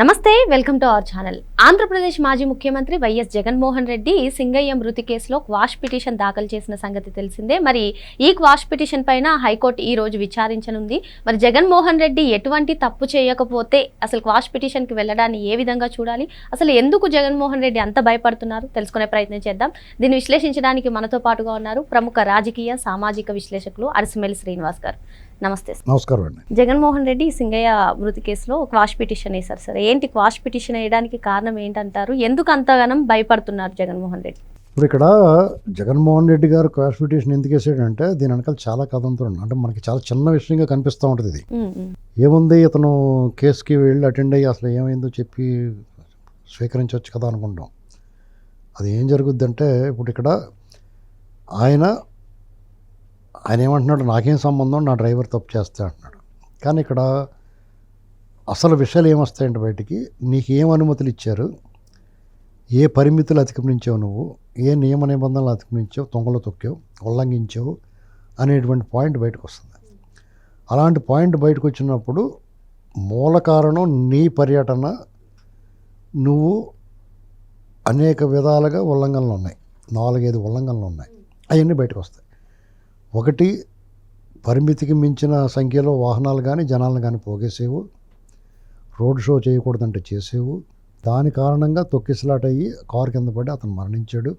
నమస్తే welcome to our channel. Andhra Pradesh మాజీ ముఖ్యమంత్రి వైఎస్ జగన్మోహన్ రెడ్డి సింగయ్య మృతి కేసులో క్వాష్ పిటిషన్ దాఖలు చేసిన సంగతి తెలిసిందే. మరి ఈ క్వాష్ పిటిషన్ పైన హైకోర్టు ఈ రోజు విచారించనుంది. మరి జగన్మోహన్ రెడ్డి ఎటువంటి తప్పు చేయకపోతే అసలు క్వాష్ పిటిషన్కి వెళ్ళడాన్ని ఏ విధంగా చూడాలి? అసలు ఎందుకు జగన్మోహన్ రెడ్డి అంత భయపడుతున్నారు? తెలుసుకునే ప్రయత్నం చేద్దాం. దీన్ని విశ్లేషించడానికి మనతో పాటుగా ఉన్నారు ప్రముఖ రాజకీయ సామాజిక విశ్లేషకులు అరిసిమెల్లి శ్రీనివాస్ గారు. నమస్తే. నమస్కారం అండి. జగన్మోహన్ రెడ్డి సింగయ్య మృతి కేసులో క్వాష్ పిటిషన్ వేశారు సార్. ఏంటి క్వాష్ పిటిషన్ వేయడానికి కారణం ఏంటంటారు? ఎందుకు అంతగానం భయపడుతున్నారు జగన్మోహన్ రెడ్డి? ఇప్పుడు ఇక్కడ జగన్మోహన్ రెడ్డి గారు క్లాసిఫికేషన్ ఎందుకు వేసాడంటే దీని వెనకాల చాలా కథంతో అంటే మనకి చాలా చిన్న విషయంగా కనిపిస్తూ ఉంటుంది ఇది. ఏముంది ఇతను కేసుకి వెళ్ళి అటెండ్ అయ్యి అసలు ఏమైందో చెప్పి స్వీకరించవచ్చు కదా అనుకుంటాం. అది ఏం జరుగుద్ది అంటే ఇప్పుడు ఇక్కడ ఆయన ఆయన ఏమంటున్నాడు నాకేం సంబంధం? నా డ్రైవర్ తప్పు చేస్తే అంటున్నాడు. కానీ ఇక్కడ అసలు విషయాలు ఏమొస్తాయంటే బయటికి నీకు ఏం అనుమతులు ఇచ్చారు? ఏ పరిమితులు అతిక్రమించావు నువ్వు? ఏ నియమ నిబంధనలు అతిక్రమించావు తొంగలు తొక్కావు? ఉల్లంఘించావు? అనేటువంటి పాయింట్ బయటకు వస్తుంది అలాంటి పాయింట్ బయటకు వచ్చినప్పుడు మూల కారణం నీ పర్యటన నువ్వు అనేక విధాలుగా ఉల్లంఘనలు ఉన్నాయి. నాలుగైదు ఉల్లంఘనలు ఉన్నాయి. అవన్నీ బయటకు వస్తాయి ఒకటి పరిమితికి మించిన సంఖ్యలో వాహనాలు కానీ జనాలను కానీ పోగేసేవు. Road show చేయకూడదంటే చేసేవు. దాని కారణంగా తొక్కిసలాట అయ్యి కారు కింద పడి అతను మరణించాడు.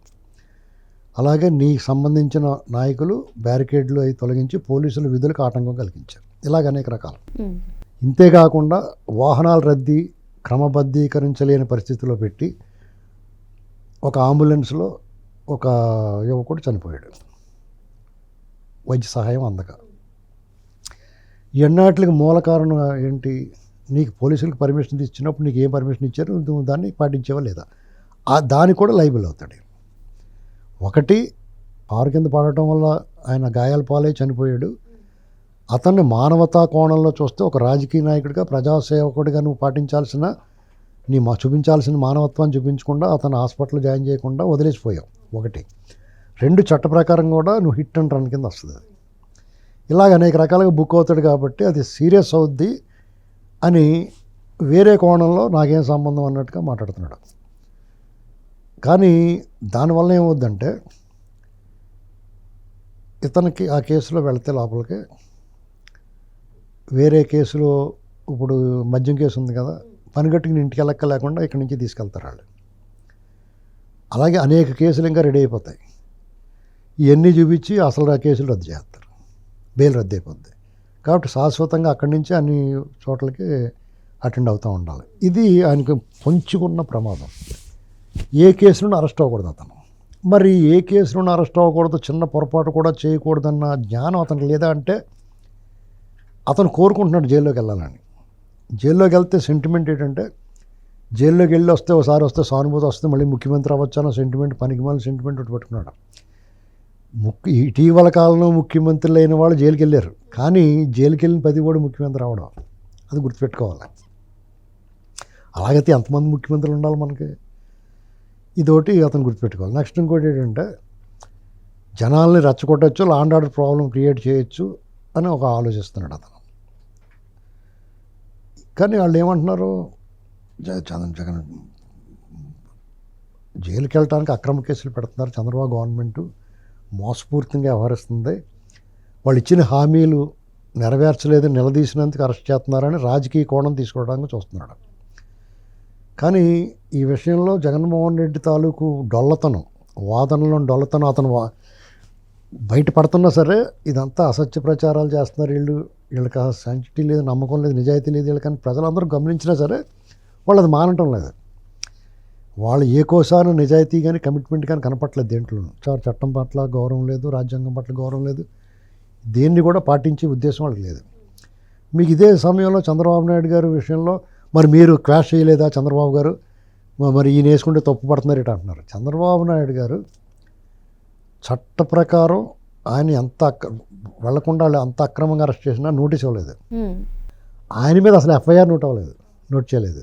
అలాగే నీకు సంబంధించిన నాయకులు బ్యారికేడ్లు అవి తొలగించి పోలీసుల విధులకు ఆటంకం కలిగించారు. ఇలాగ అనేక రకాలు. ఇంతేకాకుండా వాహనాల రద్దీ క్రమబద్ధీకరించలేని పరిస్థితిలో పెట్టి ఒక అంబులెన్స్లో ఒక యువకుడు చనిపోయాడు. వైద్య సహాయం అందక. ఎన్నాటికి మూల కారణం ఏంటి? నీకు పోలీసులకు పర్మిషన్ ఇచ్చినప్పుడు నీకు ఏం పర్మిషన్ ఇచ్చారు? నువ్వు దాన్ని పాటించేవా లేదా? ఆ దానికి కూడా లైబుల్ అవుతాడు. ఒకటి ఆరు కింద పడటం వల్ల ఆయన గాయాల పాలై చనిపోయాడు. అతన్ని మానవతా కోణంలో చూస్తే ఒక రాజకీయ నాయకుడిగా ప్రజాసేవకుడిగా నువ్వు పాటించాల్సిన నీ మా చూపించాల్సిన మానవత్వాన్ని చూపించకుండా అతను హాస్పిటల్ జాయిన్ చేయకుండా వదిలేసిపోయావు. ఒకటి. రెండు చట్ట ప్రకారం కూడా నువ్వు హిట్ అండ్ రన్ కింద వస్తుంది అది. ఇలాగ అనేక రకాలుగా బుక్ అవుతాడు కాబట్టి అది సీరియస్ అవుద్ది అని వేరే కోణంలో నాకేం సంబంధం అన్నట్టుగా మాట్లాడుతున్నాడు. కానీ దానివల్ల ఏమవుద్దంటే ఇతనికి ఆ కేసులో వెళితే లోపలికి వేరే కేసులో ఇప్పుడు మద్యం కేసు ఉంది కదా పనిగట్టుకుని ఇంటికి వెళ్ళక్క లేకుండా ఇక్కడి నుంచి తీసుకెళ్తారు వాళ్ళు. అలాగే అనేక కేసులు ఇంకా రెడీ అయిపోతాయి. ఇవన్నీ చూపించి అసలు ఆ కేసులు రద్దు చేస్తారు. బెయిల్ రద్దు అయిపోద్ది కాబట్టి శాశ్వతంగా అక్కడి నుంచి అన్ని చోట్లకి అటెండ్ అవుతూ ఉండాలి. ఇది ఆయనకు పొంచుకున్న ప్రమాదం. ఏ కేసులను అరెస్ట్ అవ్వకూడదు అతను. మరి ఏ కేసులను అరెస్ట్ అవ్వకూడదు చిన్న పొరపాటు కూడా చేయకూడదన్న జ్ఞానం అతనికి లేదా అంటే అతను కోరుకుంటున్నాడు జైల్లోకి వెళ్ళాలని. జైల్లోకి వెళ్తే సెంటిమెంట్ ఏంటంటే జైల్లోకి వెళ్ళి వస్తే ఒకసారి వస్తే సానుభూతి వస్తే మళ్ళీ ముఖ్యమంత్రి అవ్వచ్చు అన్న సెంటిమెంట్ పనికి మళ్ళీ సెంటిమెంట్ ఒకటి పెట్టుకున్నాడు. ముఖ్య ఇటీవల కాలంలో ముఖ్యమంత్రులు అయిన వాళ్ళు జైలుకి వెళ్ళారు కానీ జైలుకి వెళ్ళిన పది కూడా ముఖ్యమంత్రి అవడం అది గుర్తుపెట్టుకోవాలి. అలాగైతే ఎంతమంది ముఖ్యమంత్రులు ఉండాలి మనకి? ఇదొకటి అతను గుర్తుపెట్టుకోవాలి. నెక్స్ట్ ఇంకోటి ఏంటంటే జనాల్ని రెచ్చగొట్టచ్చు law and order problem create చేయొచ్చు అని ఒక ఆలోచిస్తున్నాడు అతను. కానీ వాళ్ళు ఏమంటున్నారు? చంద్ర జగన్ జైలుకి వెళ్ళడానికి అక్రమ కేసులు పెడుతున్నారు చంద్రబాబు గవర్నమెంటు. మోసపూరితంగా వ్యవహరిస్తుంది. వాళ్ళు ఇచ్చిన హామీలు నెరవేర్చలేదు నిలదీసినందుకు అరెస్ట్ చేస్తున్నారని రాజకీయ కోణం తీసుకోవడానికి చూస్తున్నాడు. కానీ ఈ విషయంలో జగన్మోహన్ రెడ్డి తాలూకు డొల్లతనం వాదనలో డొల్లతనం అతను వా- బయటపడుతున్నా సరే ఇదంతా అసత్య ప్రచారాలు చేస్తున్నారు. వీళ్ళు వీళ్ళకి సెంటిటీ లేదు నమ్మకం లేదు నిజాయితీ లేదు వీళ్ళకని ప్రజలందరూ గమనించినా సరే వాళ్ళు అది మానటం లేదు. వాళ్ళు ఏ కోసాను నిజాయితీ కానీ కమిట్మెంట్ కానీ కనపట్లేదు దేంట్లో చ- చట్టం పట్ల గౌరవం లేదు రాజ్యాంగం పట్ల గౌరవం లేదు. దేన్ని కూడా పాటించే ఉద్దేశం వాళ్ళకి లేదు. మీకు ఇదే సమయంలో చంద్రబాబు నాయుడు గారి విషయంలో మరి మీరు క్వాష్ చేయలేదా చంద్రబాబు గారు? మరి ఈయన వేసుకుంటే తప్పు పడుతున్నారు ఇట అంటున్నారు. చంద్రబాబు నాయుడు గారు చట్ట ప్రకారం ఆయన ఎంత అక్ర వెళ్ళకుండా వాళ్ళు అంత అక్రమంగా అరెస్ట్ చేసినా నోటీస్ ఇవ్వలేదు. ఆయన మీద అసలు ఎఫ్ఐఆర్ నోట్ అవ్వలేదు నోట్ చేయలేదు.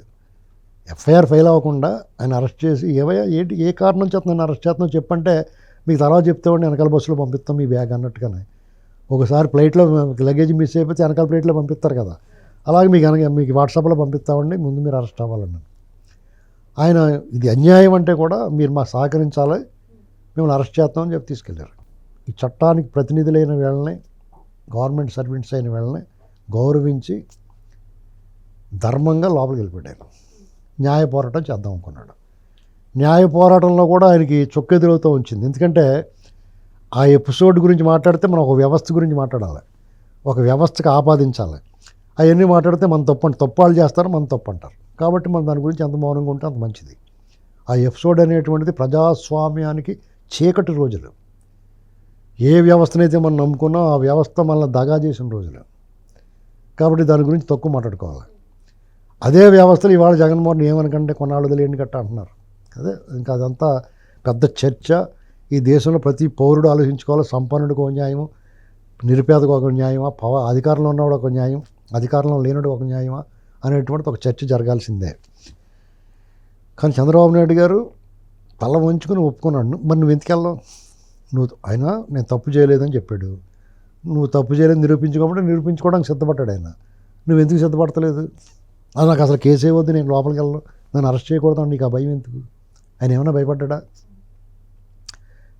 ఎఫ్ఐఆర్ ఫైల్ అవ్వకుండా ఆయన అరెస్ట్ చేసి ఏవయ్యా ఏంటి ఏ కారణం చేత నన్ను అరెస్ట్ చేస్తున్నా చెప్పంటే మీకు తర్వాత చెప్తేవాడిని వెనకాల బస్సులో పంపిస్తాం మీ బ్యాగ్ అన్నట్టుగానే. ఒకసారి ఫ్లైట్లో లగేజ్ మిస్ అయిపోతే వెనకాల ఫ్లైట్లో పంపిస్తారు కదా. అలాగే మీకు అనగా మీకు వాట్సాప్లో పంపిస్తామండి ముందు మీరు అరెస్ట్ అవ్వాలన్నాను. ఆయన ఇది అన్యాయం అంటే కూడా మీరు మాకు సహకరించాలి మిమ్మల్ని అరెస్ట్ చేస్తామని చెప్పి తీసుకెళ్ళారు ఈ చట్టానికి ప్రతినిధులైన వీళ్ళని గవర్నమెంట్ సర్వెంట్స్ అయిన వీళ్ళని గౌరవించి ధర్మంగా లోపలికి వెళ్ళిపోయాను న్యాయ పోరాటం చేద్దాం అనుకున్నాడు. న్యాయ పోరాటంలో కూడా ఆయనకి చొక్కెదురవుతూ ఉంచింది. ఎందుకంటే ఆ ఎపిసోడ్ గురించి మాట్లాడితే మనం ఒక వ్యవస్థ గురించి మాట్లాడాలి. ఒక వ్యవస్థకు ఆపాదించాలి. అవన్నీ మాట్లాడితే మన తప్పు తప్పాలు చేస్తారు మన తప్పు అంటారు. కాబట్టి మనం దాని గురించి ఎంత మౌనంగా ఉంటే అంత మంచిది. ఆ ఎపిసోడ్ అనేటువంటిది ప్రజాస్వామ్యానికి చీకటి రోజులు. ఏ వ్యవస్థనైతే మనం నమ్ముకున్నా ఆ వ్యవస్థ మనల్ని దగా చేసిన రోజులు. కాబట్టి దాని గురించి తక్కువ మాట్లాడుకోవాలి. అదే వ్యవస్థలు ఇవాళ జగన్మోహన్ ఏమనకంటే కొన్నాళ్ళు వదిలేండి కట్ట అంటున్నారు. అదే ఇంకా అదంతా పెద్ద చర్చ. ఈ దేశంలో ప్రతి పౌరుడు ఆలోచించుకోవాలి. సంపన్నుడికి ఒక న్యాయము నిరుపేదకు ఒక న్యాయమా పవ అధికారంలో ఉన్నవాడు ఒక న్యాయం అధికారంలో లేనుడు ఒక న్యాయమా అనేటువంటిది ఒక చర్చ జరగాల్సిందే. కానీ చంద్రబాబు నాయుడు గారు తల వంచుకొని ఒప్పుకున్నాడు. మరి నువ్వు ఎందుకెళ్ళావు నువ్వు ఆయన నేను తప్పు చేయలేదని చెప్పాడు. నువ్వు తప్పు చేయలేదు నిరూపించుకోమంటే నిరూపించుకోవడానికి సిద్ధపడ్డాడు ఆయన. నువ్వు ఎందుకు సిద్ధపడతలేదు? అది నాకు అసలు కేసు వద్దు నేను లోపలికి వెళ్ళను. నన్ను అరెస్ట్ చేయకూడదు నీకు ఆ భయం ఎందుకు? ఆయన ఏమైనా భయపడ్డా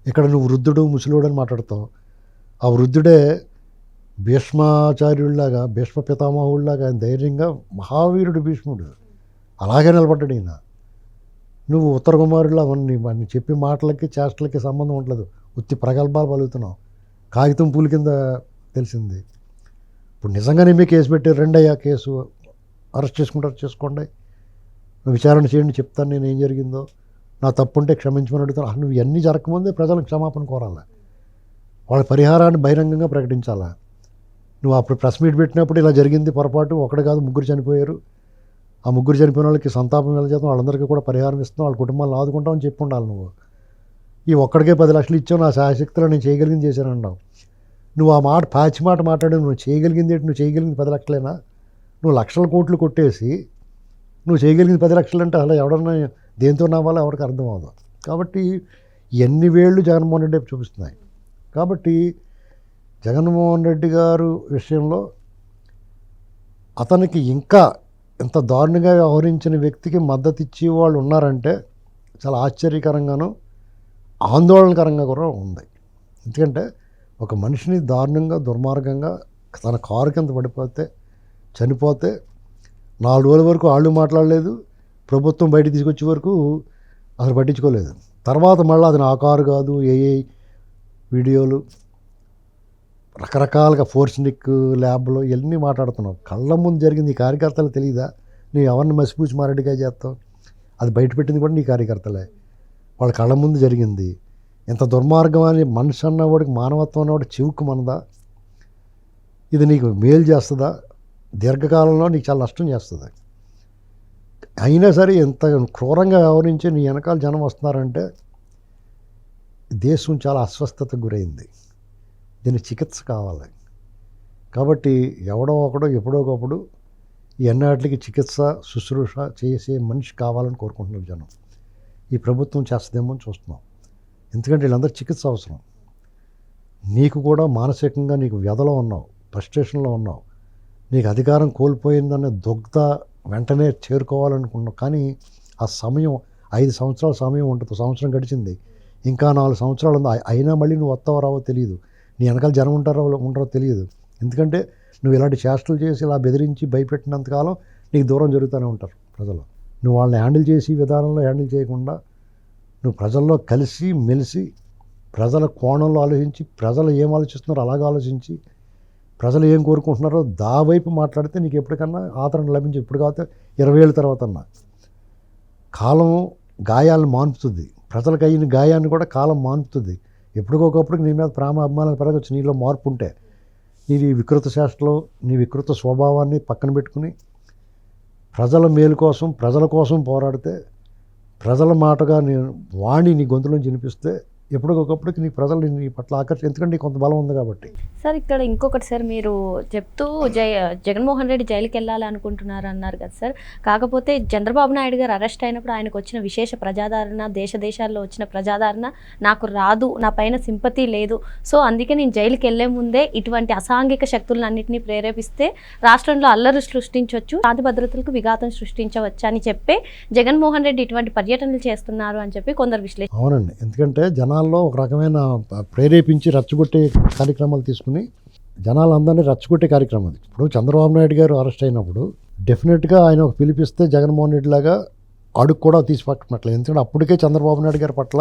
ఇక్కడ నువ్వు వృద్ధుడు ముసలివాడు అని మాట్లాడతావు. ఆ వృద్ధుడే భీష్మాచార్యుల్లాగా భీష్మ పితామహుల్లాగా ఆయన ధైర్యంగా మహావీరుడు భీష్ముడు. అలాగే నిలబడ్డాడు ఈయన. నువ్వు ఉత్తర కుమారుడిలా నీ వాడిని చెప్పి మాటలకి చేష్టలకి సంబంధం ఉండలేదు. ఉత్తి ప్రగల్భాలు పలుకుతున్నావు. కాగితం పూల కింద తెలిసింది. ఇప్పుడు నిజంగానే మీ కేసు పెట్టారు రెండయ్యా కేసు. అరెస్ట్ చేసుకుంటారు చేసుకోండి. నువ్వు విచారణ చేయండి చెప్తాను నేను ఏం జరిగిందో. నా తప్పు ఉంటే క్షమించమని అడుగుతాను నువ్వు ఇవన్నీ జరగకముందే ప్రజలకు క్షమాపణ కోరాలా? వాళ్ళ పరిహారాన్ని బహిరంగంగా ప్రకటించాలా? నువ్వు అప్పుడు ప్రెస్ మీట్ పెట్టినప్పుడు ఇలా జరిగింది పొరపాటు ఒకటి కాదు ముగ్గురు చనిపోయారు. ఆ ముగ్గురు చనిపోయిన వాళ్ళకి సంతాపం వెళ్ళజేద్దాం వాళ్ళందరికీ కూడా పరిహారం ఇస్తాం వాళ్ళ కుటుంబాలను ఆదుకుంటామని చెప్పి ఉండాలి నువ్వు. ఈ ఒక్కడికే పది లక్షలు ఇచ్చావు నా శాశక్తిలో నేను చేయగలిగింది చేశానన్నావు. నువ్వు ఆ మాట పాచి మాట మాట్లాడి నువ్వు చేయగలిగింది ఏంటి? నువ్వు చేయగలిగింది పది లక్షలేనా? నువ్వు లక్షల కోట్లు కొట్టేసి నువ్వు చేయగలిగింది పది లక్షలు అంటే అలా ఎవడన్నా దేంతో నవ్వాలో ఎవరికి అర్థం అవ్వదు కాబట్టి ఎన్ని వేళ్ళు జగన్మోహన్ రెడ్డి చూపిస్తున్నాయి. కాబట్టి జగన్మోహన్ రెడ్డి గారు విషయంలో అతనికి ఇంకా ఎంత దారుణంగా వ్యవహరించిన వ్యక్తికి మద్దతు ఇచ్చే వాళ్ళు ఉన్నారంటే చాలా ఆశ్చర్యకరంగాను ఆందోళనకరంగా కూడా ఉంది. ఎందుకంటే ఒక మనిషిని దారుణంగా దుర్మార్గంగా తన కారు కింద పడిపోతే చనిపోతే నాలుగు రోజుల వరకు వాళ్ళు మాట్లాడలేదు ప్రభుత్వం బయట తీసుకొచ్చే వరకు అసలు పట్టించుకోలేదు. తర్వాత మళ్ళీ అది నా కారు కాదు ఏఏ వీడియోలు రకరకాలుగా ఫోర్స్నిక్ ల్యాబ్లో ఇవన్నీ మాట్లాడుతున్నావు కళ్ళ ముందు జరిగింది ఈ కార్యకర్తలు తెలియదా నువ్వు ఎవరిని మసిపూచి మారడిగా చేస్తావు అది బయట పెట్టింది కూడా నీ కార్యకర్తలే. వాళ్ళ కళ్ళ ముందు జరిగింది. ఇంత దుర్మార్గం అని మనిషి అన్నవాడికి మానవత్వం అన్నవాడు చివుకు మనదా? ఇది నీకు మేలు చేస్తుందా? దీర్ఘకాలంలో నీకు చాలా నష్టం చేస్తుంది. అయినా సరే ఎంత క్రూరంగా వ్యవహరించి నీ వెనకాల జనం వస్తున్నారంటే దేశం చాలా అస్వస్థతకు గురైంది. దీనికి చికిత్స కావాలి. కాబట్టి ఎవడో ఒకడో ఎప్పుడో ఒకప్పుడు ఎన్నాటికి చికిత్స శుశ్రూష చేసే మనిషి కావాలని కోరుకుంటున్నారు జనం. ఈ ప్రభుత్వం చేస్తుందేమో అని చూస్తున్నాం. ఎందుకంటే వీళ్ళందరూ చికిత్స అవసరం. నీకు కూడా మానసికంగా నీకు వ్యధలో ఉన్నావు ఫ్రస్ట్రేషన్లో ఉన్నావు. నీకు అధికారం కోల్పోయిందన్న దుగ్ధ వెంటనే చేరుకోవాలనుకున్నావు కానీ ఆ సమయం ఐదు సంవత్సరాల సమయం ఉంటుంది. సంవత్సరం గడిచింది. ఇంకా నాలుగు సంవత్సరాలు ఉంది. అయి- అయినా మళ్ళీ నువ్వు వస్తావో రావో తెలియదు నీ వెనకాల జనం ఉంటారో ఉంటారో తెలియదు ఎందుకంటే నువ్వు ఇలాంటి చేష్టలు చేసి ఇలా బెదిరించి భయపెట్టినంతకాలం నీకు దూరం జరుగుతూనే ఉంటారు ప్రజలు. నువ్వు వాళ్ళని హ్యాండిల్ చేసి విధానంలో హ్యాండిల్ చేయకుండా నువ్వు ప్రజల్లో కలిసి మెలిసి ప్రజల కోణంలో ఆలోచించి ప్రజలు ఏం ఆలోచిస్తున్నారో అలాగ ఆలోచించి ప్రజలు ఏం కోరుకుంటున్నారో దా వైపు మాట్లాడితే నీకు ఎప్పటికన్నా ఆదరణ లభించి ఇప్పుడు కాకపోతే ఇరవై ఏళ్ళ తర్వాత అన్నా. కాలం గాయాలను మాన్పుతుంది. ప్రజలకు అయిన గాయాన్ని కూడా కాలం మాన్పుతుంది. ఎప్పటికొకప్పుడు నీ మీద ప్రేమ అభిమానాలు పెరగచ్చు. నీలో మార్పు ఉంటే నీ వికృత చేష్టలు నీ వికృత స్వభావాన్ని పక్కన పెట్టుకుని ప్రజల మేలు కోసం ప్రజల కోసం పోరాడితే ప్రజల మాటగా నేను వాణి నీ గొంతులోంచి వినిపిస్తే ఎప్పటికొకప్పటికి నీ ప్రజలు నీ పట్ల ఆకర్షి ఎందుకంటే కొంత బలం ఉంది కాబట్టి. సార్ ఇక్కడ ఇంకొకటి సార్ మీరు చెప్తూ జై జగన్మోహన్ రెడ్డి జైలుకి వెళ్ళాలి అనుకుంటున్నారు అన్నారు కదా సార్. కాకపోతే చంద్రబాబు నాయుడు గారు అరెస్ట్ అయినప్పుడు ఆయనకు వచ్చిన విశేష ప్రజాదరణ దేశ దేశాల్లో వచ్చిన ప్రజాదరణ నాకు రాదు నా పైన సింపతి లేదు. సో అందుకే నేను జైలుకి వెళ్ళే ముందే ఇటువంటి అసాంఘిక శక్తులన్నింటినీ ప్రేరేపిస్తే రాష్ట్రంలో అల్లరి సృష్టించవచ్చు శాంతి భద్రతలకు విఘాతం సృష్టించవచ్చు అని చెప్పి జగన్మోహన్ రెడ్డి ఇటువంటి పర్యటనలు చేస్తున్నారు అని చెప్పి కొందరు విశ్లేష అవునండి. ఎందుకంటే జనాల్లో ఒక రకమైన ప్రేరేపించి రచ్చగొట్టే కార్యక్రమాలు తీసుకుని జనాలందరినీ రచ్చగొట్టే కార్యక్రమం అది. ఇప్పుడు చంద్రబాబు నాయుడు గారు అరెస్ట్ అయినప్పుడు డెఫినెట్గా ఆయన ఒక పిలిపిస్తే జగన్మోహన్ రెడ్డి లాగా అడుగు కూడా తీసి ఎందుకంటే అప్పటికే చంద్రబాబు నాయుడు గారి పట్ల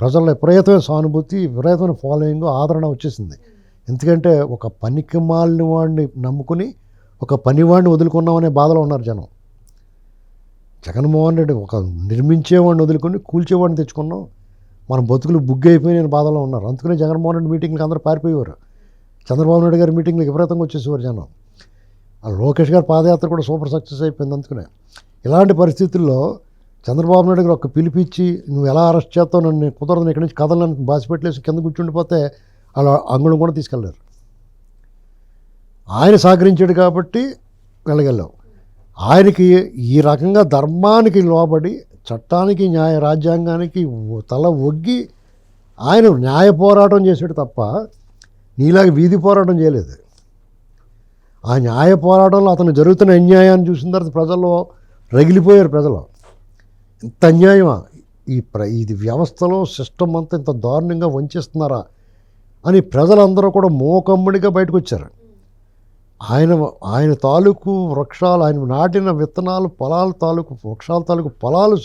ప్రజల్లో విపరీతమైన సానుభూతి విపరీతమైన ఫాలోయింగ్ ఆదరణ వచ్చేసింది. ఎందుకంటే ఒక పనికి మాలిన వాడిని నమ్ముకుని ఒక పనివాడిని వదులుకున్నామనే బాధలో ఉన్నారు జనం. జగన్మోహన్ రెడ్డి ఒక నిర్మించేవాడిని వదులుకొని కూల్చేవాడిని తెచ్చుకున్నాం. మన బతుకులు బుగ్గి అయిపోయి నేను బాధలో ఉన్నారు. అందుకనే జగన్మోహన్ రెడ్డి మీటింగ్లకు అందరూ పారిపోయేవారు. చంద్రబాబు నాయుడు గారి మీటింగ్లకు విపరీతంగా వచ్చేసేవారు జనం. ఆ లోకేష్ గారి పాదయాత్ర కూడా సూపర్ సక్సెస్ అయిపోయింది అందుకనే. ఇలాంటి పరిస్థితుల్లో చంద్రబాబు నాయుడు గారు ఒక పిలిపించి నువ్వు ఎలా అరెస్ట్ చేస్తావు? నన్ను కుదరదు ఇక్కడి నుంచి కదలని బాసిపెట్టలేసి కింద కూర్చుండిపోతే వాళ్ళ అంగుళం కూడా తీసుకెళ్ళారు ఆయన సహకరించాడు కాబట్టి వెళ్ళగెళ్ళావు ఆయనకి ఈ రకంగా ధర్మానికి లోబడి చట్టానికి న్యాయ రాజ్యాంగానికి తల ఒగ్గి ఆయన న్యాయ పోరాటం చేశాడు తప్ప నీలాగా వీధి పోరాటం చేయలేదు. ఆ న్యాయ పోరాటంలో అతను జరుగుతున్న అన్యాయాన్ని చూసిన తర్వాత ప్రజల్లో రగిలిపోయారు ప్రజలు. ఇంత అన్యాయమా? ఈ ప్ర ఇది వ్యవస్థలో సిస్టమ్ అంతా ఇంత దారుణంగా వంచేస్తున్నారా? అని ప్రజలందరూ కూడా మూకమ్మడిగా బయటకు వచ్చారు. ఆయన ఆయన తాలూకు వృక్షాలు ఆయన నాటిన విత్తనాలు పొలాల తాలూకు వృక్షాల తాలూకు పొలాలు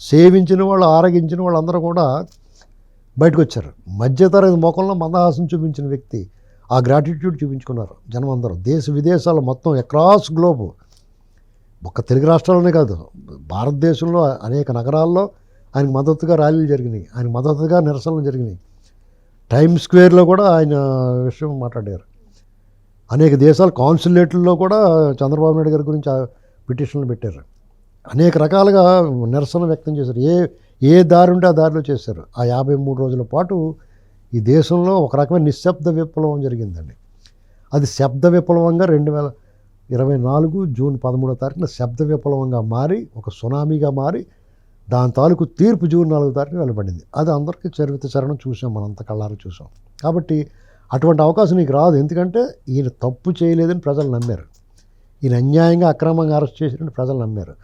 సేవించిన వాళ్ళు ఆరగించిన వాళ్ళందరూ కూడా బయటకు వచ్చారు మధ్యతరగతి ముఖంలో మందహాసం చూపించిన వ్యక్తి ఆ గ్రాటిట్యూడ్ చూపించుకున్నారు జనం అందరూ దేశ విదేశాలు మొత్తం అక్రాస్ గ్లోబ్ ఒక్క తెలుగు రాష్ట్రాల్లోనే కాదు భారతదేశంలో అనేక నగరాల్లో ఆయనకు మద్దతుగా ర్యాలీలు జరిగినాయి ఆయన మద్దతుగా నిరసనలు జరిగినాయి. టైమ్ స్క్వేర్లో కూడా ఆయన విషయం మాట్లాడారు. అనేక దేశాల కాన్సులేట్లలో కూడా చంద్రబాబు నాయుడు గారి గురించి ఆ పిటిషన్లు పెట్టారు. అనేక రకాలుగా నిరసన వ్యక్తం చేశారు. ఏ ఏ దారి ఉంటే ఆ దారిలో చేశారు. ఆ యాభై మూడు రోజుల పాటు ఈ దేశంలో ఒక రకమైన నిశ్శబ్ద విప్లవం జరిగిందండి. అది శబ్ద విప్లవంగా రెండు వేల ఇరవై నాలుగు జూన్ పదమూడో తారీఖున శబ్ద విప్లవంగా మారి ఒక సునామీగా మారి దాని తాలూకు తీర్పు జూన్ నాలుగో తారీఖున వెలువడింది. అది అందరికీ చరిత్ర చరణం చూసాం మనంత కళ్ళారు చూసాం. కాబట్టి అటువంటి అవకాశం నీకు రాదు. ఎందుకంటే ఈయన తప్పు చేయలేదని ప్రజలు నమ్మారు. ఈయన అన్యాయంగా అక్రమంగా అరెస్ట్ చేసినట్టు ప్రజలు నమ్మారు.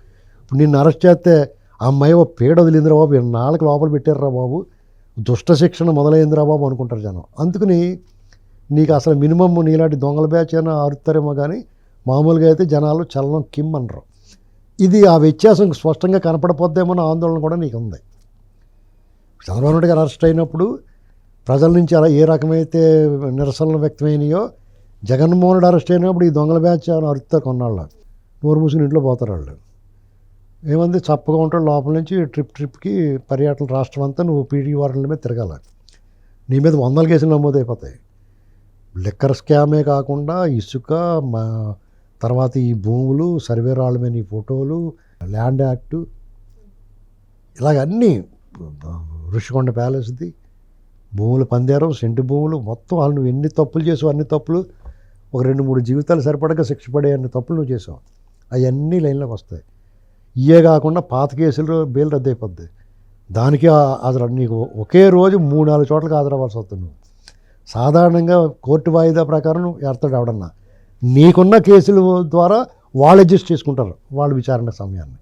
ఇప్పుడు నిన్ను అరెస్ట్ చేస్తే అమ్మాయి ఓ పేడ వదిలిందిరా బాబు. నాలుగు లోపల పెట్టారురా బాబు. దుష్ట శిక్షణ మొదలైందిరా బాబు అనుకుంటారు జనం. అందుకని నీకు అసలు మినిమం నీలాంటి దొంగల బ్యాచ్ అయినా అరుతారేమో కానీ మామూలుగా అయితే జనాలు చలనం కిమ్ అనరు. ఇది ఆ వ్యత్యాసం స్పష్టంగా కనపడపోద్దేమో ఆందోళన కూడా నీకు ఉంది చంద్రబాబు నాయుడు గారు అరెస్ట్ అయినప్పుడు ప్రజల నుంచి అలా ఏ రకమైతే నిరసనలు వ్యక్తమైనాయో జగన్మోహన్ రెడ్డి అరెస్ట్ అయినప్పుడు ఈ దొంగల బ్యాచ్ అని అరుస్తారు కొన్నాళ్ళు. నోరు మూసుకుని ఇంట్లో పోతారు వాళ్ళు. ఏమంది చప్పగా ఉంటాడు లోపల నుంచి ట్రిప్ ట్రిప్కి పర్యటన రాష్ట్రం అంతా నువ్వు పీడీ వారంల మీద తిరగాల. నీ మీద వందల కేసులు నమోదైపోతాయి. లిక్కర్ స్కామే కాకుండా ఇసుక మా తర్వాత ఈ భూములు సర్వే రాళ్ళ మీద ఈ ఫోటోలు ల్యాండ్ యాక్టు ఇలాగ అన్నీ ఋషికొండ ప్యాలెస్ది. భూములు పందారు సెంటు భూములు మొత్తం వాళ్ళు నువ్వు ఎన్ని తప్పులు చేసావు అన్ని తప్పులు ఒక రెండు మూడు జీవితాలు సరిపడగా శిక్ష పడే అన్ని తప్పులు నువ్వు చేసావు. అవన్నీ లైన్లోకి వస్తాయి. ఇయే కాకుండా పాత కేసులు బెయిల్ రద్దు అయిపోద్ది దానికి ఆ- హాజరు నీకు ఒకే రోజు మూడు నాలుగు చోట్లకి హాజరవ్వాల్సి వస్తుంది నువ్వు. సాధారణంగా కోర్టు వాయిదా ప్రకారం నువ్వు అవడన్నా నీకున్న కేసుల ద్వారా వాళ్ళు అడ్జస్ట్ చేసుకుంటారు వాళ్ళ విచారణ సమయాన్ని.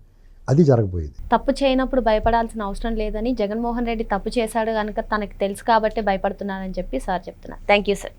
అది జరగబోయేది. తప్పు చేయనప్పుడు భయపడాల్సిన అవసరం లేదని జగన్మోహన్ రెడ్డి తప్పు చేశాడు కనుక తనకు తెలుసు కాబట్టి భయపడుతున్నానని చెప్పి సార్ చెప్తున్నారు. Thank you sir.